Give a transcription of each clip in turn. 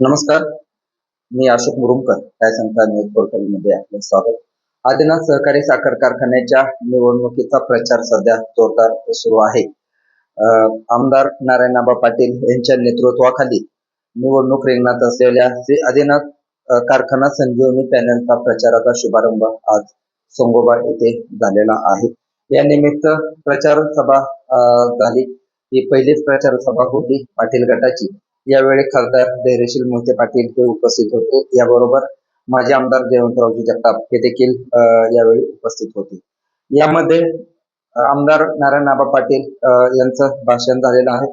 नमस्कार. मी अशोक मुरुमकर काय सांगता न्यूज पोर्टलमध्ये आपलं स्वागत. आदिनाथ सहकारी साखर कारखान्याच्या निवडणुकीचा प्रचार सध्या जोरदार सुरू आहे. आमदार नारायणाबा पाटील यांच्या नेतृत्वाखाली निवडणूक रिंगणात असलेल्या श्री आदिनाथ कारखाना संजीवनी पॅनलचा प्रचाराचा शुभारंभ आज संगोबा येथे झालेला आहे. या निमित्त प्रचार सभा झाली. ही पहिलीच प्रचार सभा होती पाटील गटाची. यावेळी खासदार धैर्यशील मोहिते पाटील हे उपस्थित होते. याबरोबर माजी आमदार जयवंतरावजी जगताप हे देखील यावेळी उपस्थित होते. यामध्ये आमदार नारायण आबा पाटील यांचं भाषण झालेलं आहे.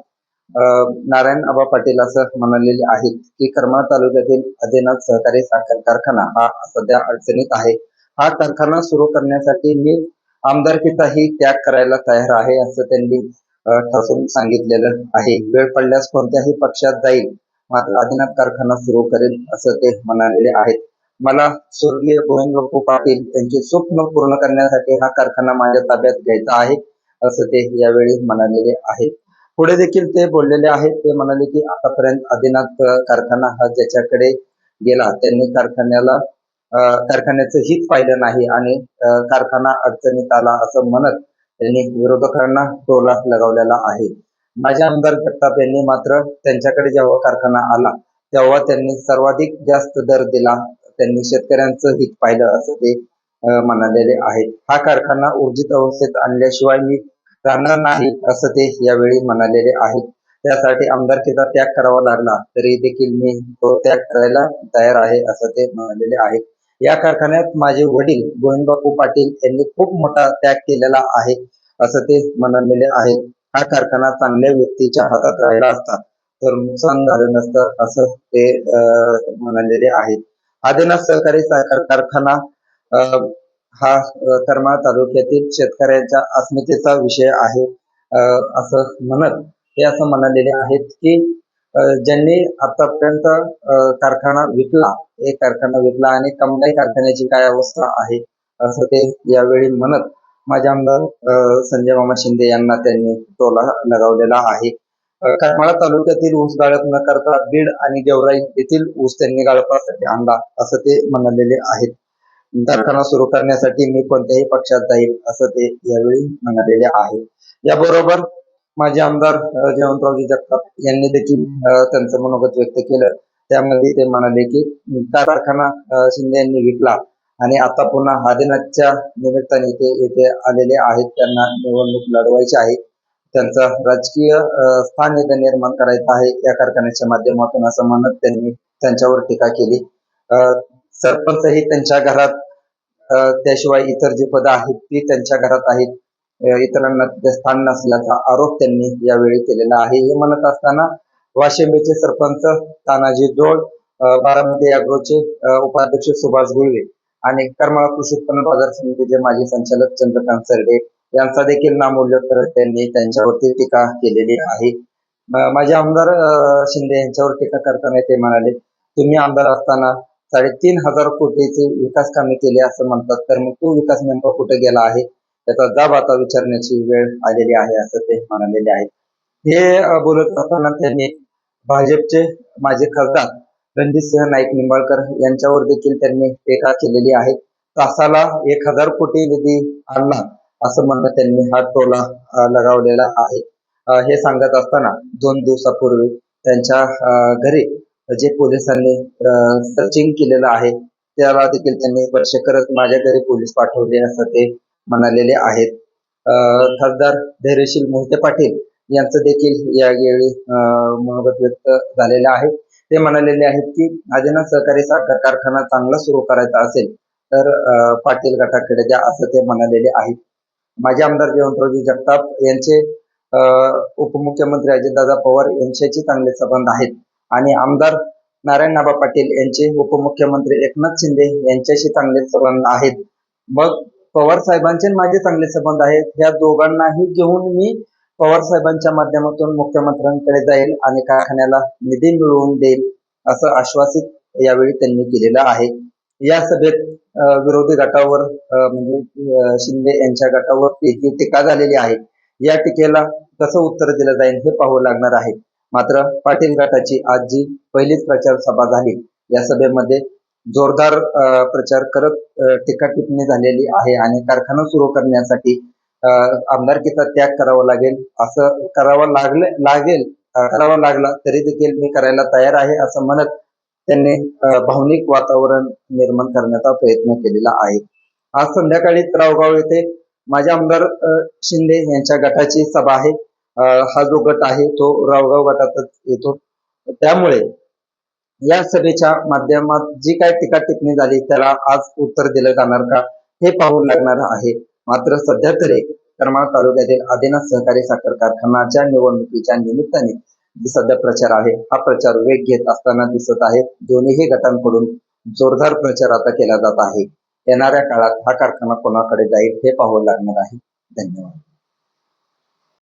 नारायण आबा पाटील असं म्हणालेले आहेत की करमाळा तालुक्यातील आदिनाथ सहकारी साखर कारखाना हा सध्या अडचणीत आहे. हा कारखाना सुरू करण्यासाठी मी आमदारकीचाही त्याग करायला तयार आहे असं त्यांनी ठासून सांगितलेलं आहे. वेळ पडल्यास कोणत्याही पक्षात जाईल. मात्र आदिनाथ कारखाना सुरू करेल असं ते म्हणालेले आहेत. मला स्वर्गीय गोविंदबापू पाटील त्यांचे स्वप्न पूर्ण करण्यासाठी हा कारखाना माझ्या ताब्यात घ्यायचा आहे असं ते यावेळी म्हणालेले आहेत. पुढे देखील ते बोललेले आहेत. ते म्हणाले की आतापर्यंत आदिनाथ कारखाना हा ज्याच्याकडे गेला त्यांनी कारखान्याला कारखान्याचं हित पाहिलं नाही आणि कारखाना अडचणीत आला असं म्हणत त्यांनी विरोधकांना टोला लगावलेला आहे. माजी आमदार जगताप यांनी मात्र त्यांच्याकडे जेव्हा कारखाना आला तेव्हा त्यांनी सर्वाधिक जास्त दर दिला. त्यांनी शेतकऱ्यांचं हित पाहिलं असं ते म्हणालेले आहेत. हा कारखाना ऊर्जित अवस्थेत आणल्याशिवाय मी राहणार नाही असं ते यावेळी म्हणालेले आहेत. त्यासाठी आमदारकीचा त्याग करावा लागला तरी देखील मी तो त्याग करायला तयार आहे असं ते म्हणालेले आहेत. या कारखान्यात माझे वडील गोविंदबापू पाटील यांनी खूप मोठा त्याग केलेला आहे असं ते म्हणलेले आहे हा कारखाना चांगल्या व्यक्तीच्या हातात राहिला असता तर नुकसान झालं नसतं असं ते अं, म्हणालेले आहे आदिनाथ सहकारी साखर कारखाना हा करमाळ करमाळा तालुक्यातील शेतकऱ्यांच्या अस्मितेचा विषय आहे असं म्हणत ते असं म्हणालेले आहेत की ज्यांनी आतापर्यंत कारखाना विकला एक कारखाना विकला आणि कमलाई कारखान्याची काय अवस्था आहे असं ते यावेळी म्हणत माझे आमदार संजय मामा शिंदे यांना त्यांनी टोला लगावलेला आहे. करमाळा तालुक्यातील ऊस गाळप न करता बीड आणि गेवराई येथील ऊस त्यांनी गाळपासाठी आणला असं ते म्हणालेले आहेत. कारखाना सुरू करण्यासाठी मी कोणत्याही पक्षात जाईल असं ते यावेळी म्हणालेले आहे. याबरोबर माजी आमदार जयवंतरावजी जगताप यांनी देखील त्यांचं मनोगत व्यक्त केलं. त्यामध्ये ते म्हणाले की कारखाना शिंदे यांनी विकला आणि आता पुन्हा आदिनाथच्या निमित्ताने ते येथे आलेले आहेत. त्यांना निवडणूक लढवायची आहे. त्यांचा राजकीय स्थान इथे निर्माण करायचं आहे. या कारखान्याच्या माध्यमातून असं म्हणत त्यांनी त्यांच्यावर टीका केली. अं, सरपंचही त्यांच्या घरात त्याशिवाय इतर जी पदं आहेत ती त्यांच्या घरात आहेत. इतरांना तिथे स्थान नसल्याचा आरोप त्यांनी यावेळी केलेला आहे. हे म्हणत असताना वाशिंबेचे सरपंच तानाजी जोड बारामती अॅग्रोचे उपाध्यक्ष सुभाष गुळवे आणि करमाळा कृषी उत्पन्न बाजार समितीचे माजी संचालक चंद्रकांत सरडे यांचा देखील नामोल्लेख करत त्यांनी त्यांच्यावरती टीका केलेली आहे. माझे आमदार शिंदे यांच्यावर टीका करताना ते म्हणाले तुम्ही आमदार असताना साडेतीन हजार कोटीचे विकास कामे केले असं म्हणतात तर मग तो विकास नेमका कुठे गेला आहे? त्याचा जाब आता विचारण्याची वेळ आलेली आहे असं ते म्हणालेले आहेत. हे बोलत असताना त्यांनी भाजपचे माजी खासदार रणजितसिंह नाईक निंबाळकर यांच्यावर देखील त्यांनी टीका केलेली आहे. तासाला एक हजार कोटी निधी आणला असं म्हणणं त्यांनी हा टोला लगावलेला आहे. हे सांगत असताना दोन दिवसापूर्वी त्यांच्या घरी जे पोलिसांनी सर्चिंग केलेलं आहे त्याला देखील त्यांनी वर्ष करत माझ्या घरी पोलीस पाठवले असं ते म्हणालेले आहेत. अं, खासदार धैर्यशील मोहिते पाटील यांचं देखील यावेळी मनोगत व्यक्त झालेलं आहे. ते म्हणालेले आहेत की आदिनाथ सहकारी साखर कारखाना चांगला सुरू करायचा असेल तर पाटील गटाकडे द्या असं ते म्हणालेले आहेत. माजी आमदार जयवंतरावजी जगताप यांचे अं, उपमुख्यमंत्री अजितदादा पवार यांच्याशी चांगले संबंध आहेत. आणि आमदार नारायणबाबा पाटील यांचे उपमुख्यमंत्री एकनाथ शिंदे यांच्याशी चांगले संबंध आहेत. मग पवार साहेबांचे माझे चांगले संबंध आहेत. या दोघांनाही घेऊन मी पवार साहेबांच्या माध्यमातून मुख्यमंत्र्यांकडे जाईल आणि कारखान्याला निधी मिळवून देईल असं आश्वासित यावेळी त्यांनी केलेलं आहे. या सभेत विरोधी गटावर म्हणजे शिंदे यांच्या गटावर टीका झालेली आहे. या टीकेला कसं उत्तर दिलं जाईल हे पाहावं लागणार आहे. मात्र पाटील गटाची आज जी पहिलीच प्रचार सभा झाली. या सभेमध्ये जोरदार प्रचार करत अ, टीका टिप्पणी झालेली आहे आणि कारखाना सुरू करण्यासाठी आमदारकीचा त्याग करावा लागेल. असं करावा लागले लागेल करावा लागला तरी देखील मी करायला तयार आहे असं म्हणत त्यांनी भावनिक वातावरण निर्माण करण्याचा प्रयत्न केलेला आहे. आज संध्याकाळी रावगाव येथे माझे आमदार शिंदे यांच्या गटाची सभा आहे. हा जो गट आहे तो रावगाव गटातच येतो. त्यामुळे या सभेच्या माध्यमात जी काय टीका टिप्पणी झाली त्याला आज उत्तर दिलं जाणार का हे पाहू लागणार आहे. मात्र सध्या तरी करमाळ तालुक्यातील आदिनाथ सहकारी साखर कारखानाच्या निवडणुकीच्या निमित्ताने जी सध्या प्रचार आहे हा प्रचार वेग घेत असताना दिसत आहे. दोन्ही गटांकडून जोरदार प्रचार आता केला जात आहे. येणाऱ्या काळात हा कारखाना कोणाकडे जाईल हे पाहावं लागणार आहे. धन्यवाद.